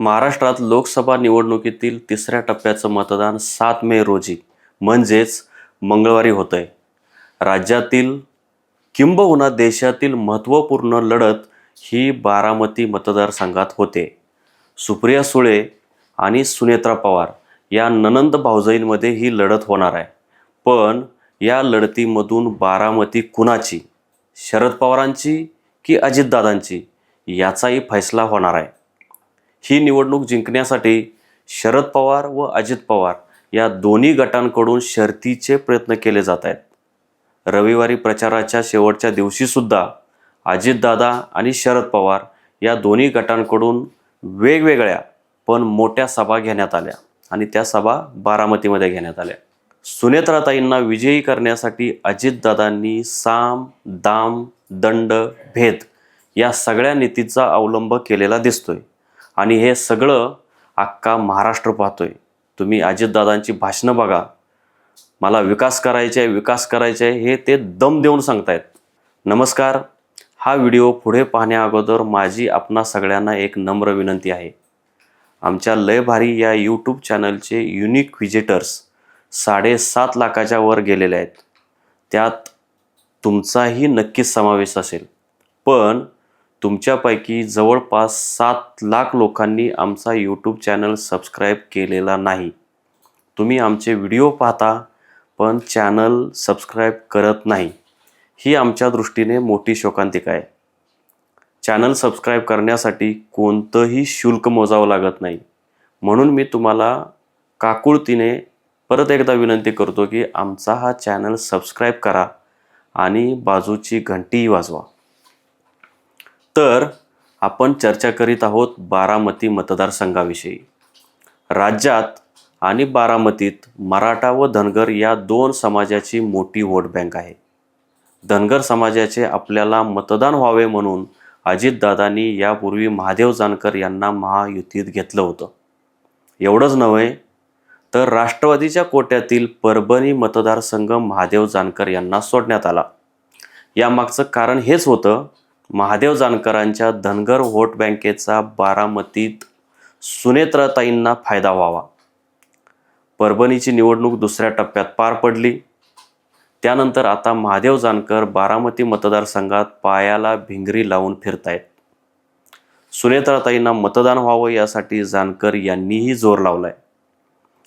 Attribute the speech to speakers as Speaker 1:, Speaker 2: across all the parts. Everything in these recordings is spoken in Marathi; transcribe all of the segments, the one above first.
Speaker 1: महाराष्ट्रात लोकसभा निवडणुकीतील तिसऱ्या टप्प्याचं मतदान सात मे रोजी म्हणजेच मंगळवारी होत आहे राज्यातील किंबहुना देशातील महत्त्वपूर्ण लढत ही बारामती मतदारसंघात होते. सुप्रिया सुळे आणि सुनेत्रा पवार या ननंद भाऊजाईंमध्ये ही लढत होणार आहे. पण या लढतीमधून बारामती कुणाची? शरद पवारांची की अजितदादांची? याचाही फैसला होणार आहे. ही निवडणूक जिंकण्यासाठी शरद पवार व अजित पवार या दोन्ही गटांकडून शर्तीचे प्रयत्न केले जात आहेत. रविवारी प्रचाराच्या शेवटच्या दिवशीसुद्धा अजितदादा आणि शरद पवार या दोन्ही गटांकडून वेगवेगळ्या पण मोठ्या सभा घेण्यात आल्या आणि त्या सभा बारामतीमध्ये घेण्यात आल्या. सुनेत्राताईंना विजयी करण्यासाठी अजितदादांनी साम दाम दंड भेद या सगळ्या नीतीचा अवलंब केलेला दिसतोय. आणि हे सगळं अख्खा महाराष्ट्र पाहतोय. तुम्ही अजितदादांची भाषणं बघा. मला विकास करायचे आहे विकास करायचे आहे हे ते दम देऊन सांगतायत. नमस्कार. हा व्हिडिओ पुढे पाहण्याअगोदर माझी आपणा सगळ्यांना एक नम्र विनंती आहे. आमच्या लय भारी या यूट्यूब चॅनलचे युनिक व्हिजिटर्स साडेसात लाखाच्या वर गेलेले आहेत. त्यात तुमचाही नक्कीच समावेश असेल. पण तुमच्यापैकी जवळपास सात लाख लोकांनी आमचा यूट्यूब चॅनल सबस्क्राईब केलेला नाही. तुम्ही आमचे व्हिडिओ पाहता पण चॅनल सबस्क्राईब करत नाही. ही आमच्या दृष्टीने मोठी शोकांतिका आहे. चॅनल सबस्क्राईब करण्यासाठी कोणतंही शुल्क मोजावं लागत नाही. म्हणून मी तुम्हाला काकुळतीने परत एकदा विनंती करतो की आमचा हा चॅनल सबस्क्राईब करा आणि बाजूची घंटीही वाजवा. तर आपण चर्चा करीत आहोत बारामती मतदारसंघाविषयी. राज्यात आणि बारामतीत मराठा व धनगर या दोन समाजाची मोठी वोट बँक आहे. धनगर समाजाचे आपल्याला मतदान व्हावे म्हणून अजितदादांनी यापूर्वी महादेव जानकर यांना महायुतीत घेतलं होतं. एवढंच नव्हे तर राष्ट्रवादीच्या कोट्यातील परभणी मतदारसंघ महादेव जानकर यांना सोडण्यात आला. यामागचं कारण हेच होतं महादेव जानकरांच्या धनगर व्होट बँकेचा बारामतीत सुनेत्राताईंना फायदा व्हावा. परभणीची निवडणूक दुसऱ्या टप्प्यात पार पडली. त्यानंतर आता महादेव जानकर बारामती मतदारसंघात पायाला भिंगरी लावून फिरतायत. सुनेत्राताईंना मतदान व्हावं यासाठी जानकर यांनीही जोर लावलाय.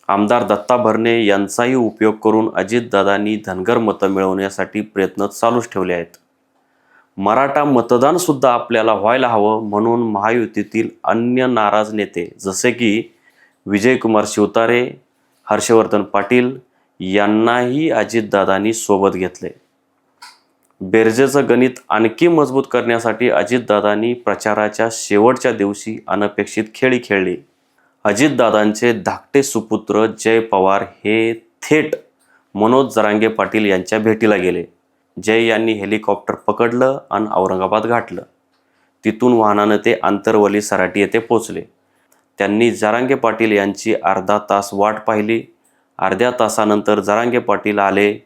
Speaker 1: आमदार दत्ता भरणे यांचाही उपयोग करून अजितदादांनी धनगर मतं मिळवण्यासाठी प्रयत्न चालूच ठेवले आहेत. मराठा मतदान सुद्धा आपल्याला व्हायला हवं म्हणून महायुतीतील अन्य नाराज नेते जसे की विजयकुमार शिवतारे हर्षवर्धन पाटील यांनाही अजितदादांनी सोबत घेतले. बेरजेचं गणित आणखी मजबूत करण्यासाठी अजितदादांनी प्रचाराच्या शेवटच्या दिवशी अनपेक्षित खेळी खेळली. अजितदादांचे धाकटे सुपुत्र जय पवार हे थेट मनोज जरांगे पाटील यांच्या भेटीला गेले. जय यांनी हेलिकॉप्टर पकडलं आणि औरंगाबाद गाठलं. तिथून वाहनानं ते आंतरवली सराटी येथे पोचले. त्यांनी जरांगे पाटील यांची अर्धा तास वाट पाहिली. अर्ध्या तासानंतर जरांगे पाटील आले.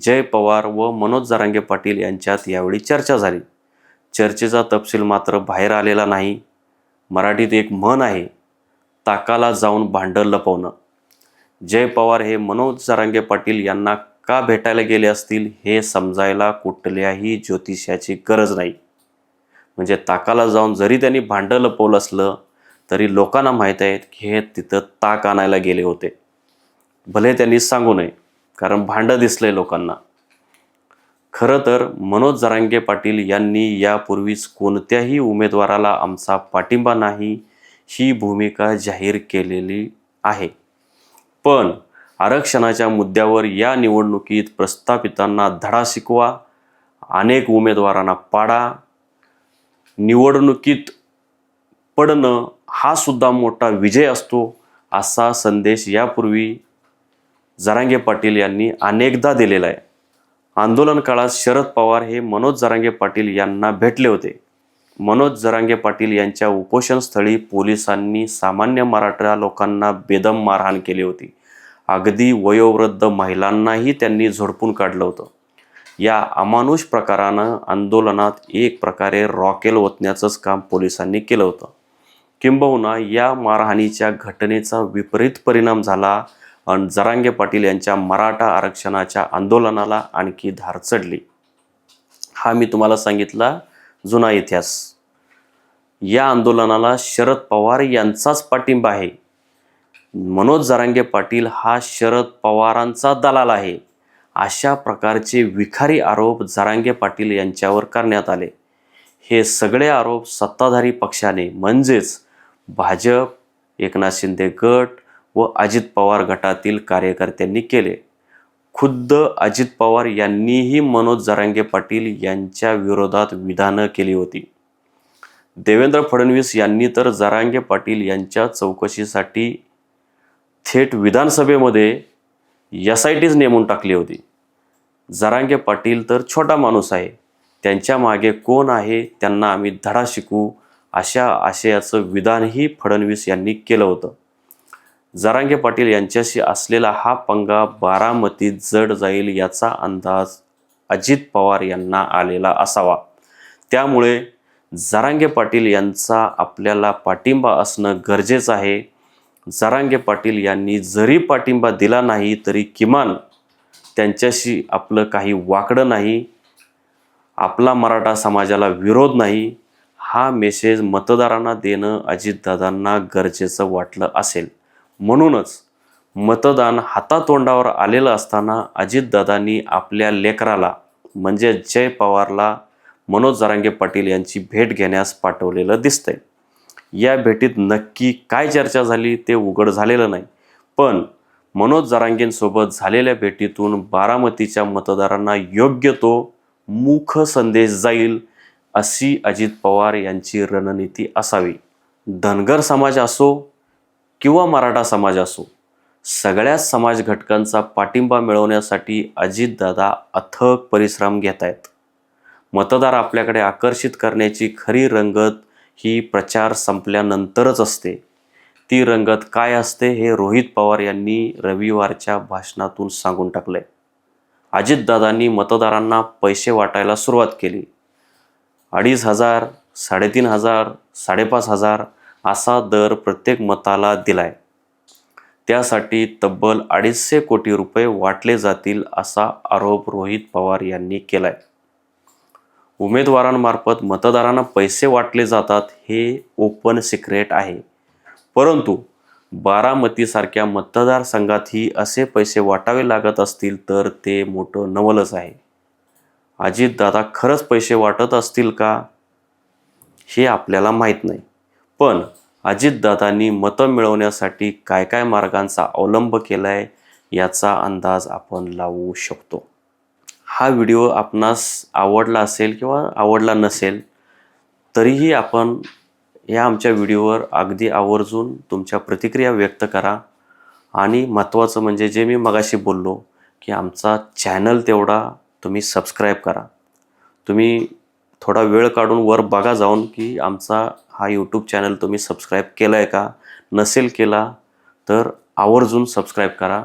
Speaker 1: जय पवार व मनोज जरांगे पाटील यांच्यात यावेळी चर्चा झाली. चर्चेचा तपशील मात्र बाहेर आलेला नाही. मराठीत एक म्हण आहे ताकाला जाऊन भांडं लपवणं. जय पवार हे मनोज जरांगे पाटील यांना का भेटायला गेले असतील हे समजायला कुठल्याही ज्योतिषाची गरज नाही. म्हणजे ताकाला जाऊन जरी त्यांनी भांडं लपवलं असलं तरी लोकांना माहीत आहे की हे तिथं ताक आणायला गेले होते. भले त्यांनी सांगू नये कारण भांडं दिसलंय लोकांना. खरं तर मनोज जरांगे पाटील यांनी यापूर्वीच कोणत्याही उमेदवाराला आमचा पाठिंबा नाही ही भूमिका जाहीर केलेली आहे. पण आरक्षणाच्या मुद्द्यावर या निवडणुकीत प्रस्थापितांना धडा शिकवा अनेक उमेदवारांना पाडा. निवडणुकीत पडणं हा सुद्धा मोठा विजय असतो असा संदेश यापूर्वी जरांगे पाटील यांनी अनेकदा दिलेला आहे. आंदोलन काळात शरद पवार हे मनोज जरांगे पाटील यांना भेटले होते. मनोज जरांगे पाटील यांच्या उपोषणस्थळी पोलिसांनी सामान्य मराठा लोकांना बेदम मारहाण केली होती. अगदी वयोवृद्ध महिलांनाही त्यांनी झोडपून काढलं होतं. या अमानुष प्रकारानं आंदोलनात एक प्रकारे रॉकेल ओतण्याचंच काम पोलिसांनी केलं होतं. किंबहुना या मारहाणीच्या घटनेचा विपरीत परिणाम झाला आणि जरांगे पाटील यांच्या मराठा आरक्षणाच्या आंदोलनाला आणखी धार चढली. हा मी तुम्हाला सांगितला जुना इतिहास. या आंदोलनाला शरद पवार यांचाच पाठिंबा आहे. मनोज जरांगे पाटील हा शरद पवारांचा दलाल आहे. अशा प्रकारचे विखारी आरोप जरांगे पाटील यांच्यावर करण्यात आले. हे सगळे आरोप सत्ताधारी पक्षाने म्हणजेच भाजप एकनाथ शिंदे गट व अजित पवार गटातील कार्यकर्त्यांनी केले. खुद्द अजित पवार यांनीही मनोज जरांगे पाटील यांच्या विरोधात विधानं केली होती. देवेंद्र फडणवीस यांनी तर जरांगे पाटील यांच्या चौकशीसाठी थेट विधानसभेमध्ये एस आय टीच नेमून टाकली होती. जरांगे पाटील तर छोटा माणूस आहे. त्यांच्या मागे कोण आहे त्यांना आम्ही धडा शिकू अशा आशयाचं विधानही फडणवीस यांनी केलं होतं. जरांगे पाटील यांच्याशी असलेला हा पंगा बारामतीत जड जाईल याचा अंदाज अजित पवार यांना आलेला असावा. त्यामुळे जरांगे पाटील यांचा आपल्याला पाठिंबा असणं गरजेचं आहे. जरांगे पाटील यांनी जरी पाठिंबा दिला नाही तरी किमान त्यांच्याशी आपलं काही वाकडं नाही आपला मराठा समाजाला विरोध नाही हा मेसेज मतदारांना देणं अजितदादांना गरजेचं वाटलं असेल. म्हणूनच मतदान हातातोंडावर आलेलं असताना अजितदादांनी आपल्या लेकराला म्हणजे जय पवारला मनोज जरांगे पाटील यांची भेट घेण्यास पाठवलेलं दिसतंय. या भेटीत नक्की काय चर्चा झाली ते उघड झालेलं नाही. पण मनोज जरांगेंसोबत झालेल्या भेटीतून बारामतीच्या मतदारांना योग्य तो मुख संदेश जाईल अशी अजित पवार यांची रणनीती असावी. धनगर समाज असो किंवा मराठा समाज असो सगळ्याच समाज घटकांचा पाठिंबा मिळवण्यासाठी अजितदादा अथक परिश्रम घेत आहेत मतदार आपल्याकडे आकर्षित करण्याची खरी रंगत ही प्रचार संपल्यानंतरच असते. ती रंगत काय असते हे रोहित पवार यांनी रविवारच्या भाषणातून सांगून टाकलंय. अजितदादांनी मतदारांना पैसे वाटायला सुरुवात केली. अडीच हजार साडेतीन हजार साडेपाच हजार असा दर प्रत्येक मताला दिलाय. त्यासाठी तब्बल अडीचशे कोटी रुपये वाटले जातील असा आरोप रोहित पवार यांनी केलाय. उमेदवारांमार्फत मतदारांना पैसे वाटले जातात हे ओपन सिक्रेट आहे. परंतु बारामतीसारख्या मतदारसंघातही असे पैसे वाटावे लागत असतील तर ते मोठं नवलच आहे. अजितदादा खरंच पैसे वाटत असतील का? हे आपल्याला माहीत नाही. पण अजितदादांनी मतं मिळवण्यासाठी काय काय मार्गांचा अवलंब केला आहे याचा अंदाज आपण लावू शकतो. हा व्हिडिओ आपणास आवडला असेल किंवा आवडला नसेल तरीही आपण या आमच्या व्हिडिओवर अगदी आवर्जून तुमच्या प्रतिक्रिया व्यक्त करा. आणि महत्त्वाचं म्हणजे जे मी मगाशी बोललो की आमचा चॅनल तेवढा तुम्ही सबस्क्राईब करा. तुम्ही थोडा वेळ काढून वर बघा जाऊन की आमचा हा यूट्यूब चॅनल तुम्ही सबस्क्राईब केला आहे का? नसेल केला तर आवर्जून सबस्क्राईब करा.